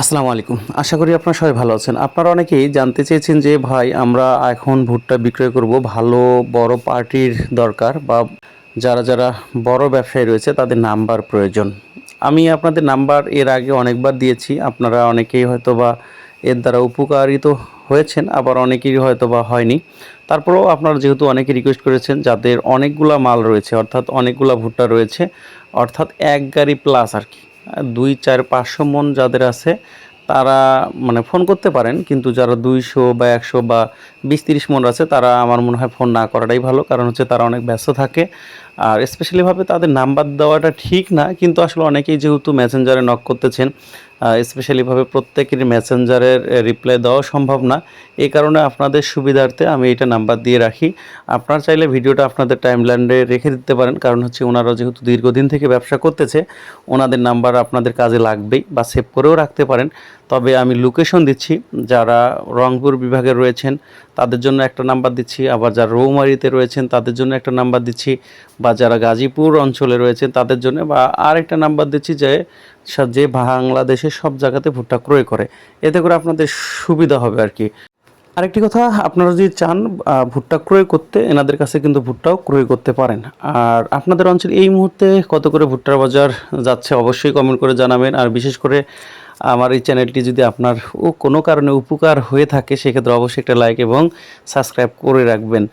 আসসালামু আলাইকুম। আশা করি আপনারা সবাই ভালো আছেন। আপনারা অনেকেই জানতে চেয়েছেন যে, ভাই, আমরা এখন ভুট্টা বিক্রয় করব ভালো বড় পার্টির দরকার বা যারা যারা বড় ব্যবসায়ী রয়েছে, তাদের নাম্বার প্রয়োজন। আমি আপনাদের নাম্বার এর আগে অনেকবার দিয়েছি। আপনারা অনেকেই হয়তো বা এর দ্বারা উপকারিত হয়েছেন, আবার অনেকেরই হয়তো বা হয়নি। তারপরেও আপনারা যেহেতু অনেকে রিকোয়েস্ট করেছেন, যাদের অনেকগুলা মাল রয়েছে, অর্থাৎ অনেকগুলা ভুট্টা রয়েছে, অর্থাৎ এক গাড়ি প্লাস আর কি। দুই, চার, পাঁচশো মন যাদের আছে, তারা মানে ফোন করতে পারেন, কিন্তু যারা দুইশো বা একশো বা বিশ, তিরিশ মন আছে, তারা আমার মনে হয় ফোন না করাটাই ভালো, কারণ হচ্ছে তারা অনেক ব্যস্ত থাকে। আর স্পেশালিভাবে তাদের নাম্বার দেওয়াটা ঠিক না, কিন্তু আসলে অনেকেই যেহেতু মেসেঞ্জারে নক করতেছেন স্পেশালিভাবে প্রত্যেকের মেসেঞ্জারের রিপ্লাই দেওয়া সম্ভব না। এই কারণে আপনাদের সুবিধার্থে আমি এটা নাম্বার দিয়ে রাখি। আপনারা চাইলে ভিডিওটা আপনাদের টাইমলাইনে রেখে দিতে পারেন, কারণ হচ্ছে ওনারা যেহেতু দীর্ঘদিন থেকে ব্যবসা করতেছে, ওনাদের নাম্বার আপনাদের কাজে লাগবেই বা সেভ করেও রাখতে পারেন। তবে আমি লোকেশন দিচ্ছি, যারা রংপুর বিভাগে রয়েছেন, তাদের জন্য একটা নাম্বার দিচ্ছি, আবার যারা রৌমারিতে রয়েছেন, তাদের জন্য একটা নাম্বার দিচ্ছি বা যারা গাজীপুর অঞ্চলে রয়েছেন তাদের জন্য বা আরেকটা নাম্বার দিচ্ছি যে যে বাংলাদেশের সব জায়গাতে ভুট্টা ক্রয় করে। এতে করে আপনাদের সুবিধা হবে আর কি। আরেকটি কথা, আপনারা যদি চান ভুট্টা ক্রয় করতে, এনাদের কাছে কিন্তু ভুট্টাও ক্রয় করতে পারেন। আর আপনাদের অঞ্চলে এই মুহূর্তে কত করে ভুট্টার বাজার যাচ্ছে অবশ্যই কমেন্ট করে জানাবেন। আর বিশেষ করে আমার এই চ্যানেলটি যদি আপনার ও কোনো কারণে উপকার হয়ে থাকে, সেক্ষেত্রে অবশ্যই একটা লাইক এবং সাবস্ক্রাইব করে রাখবেন।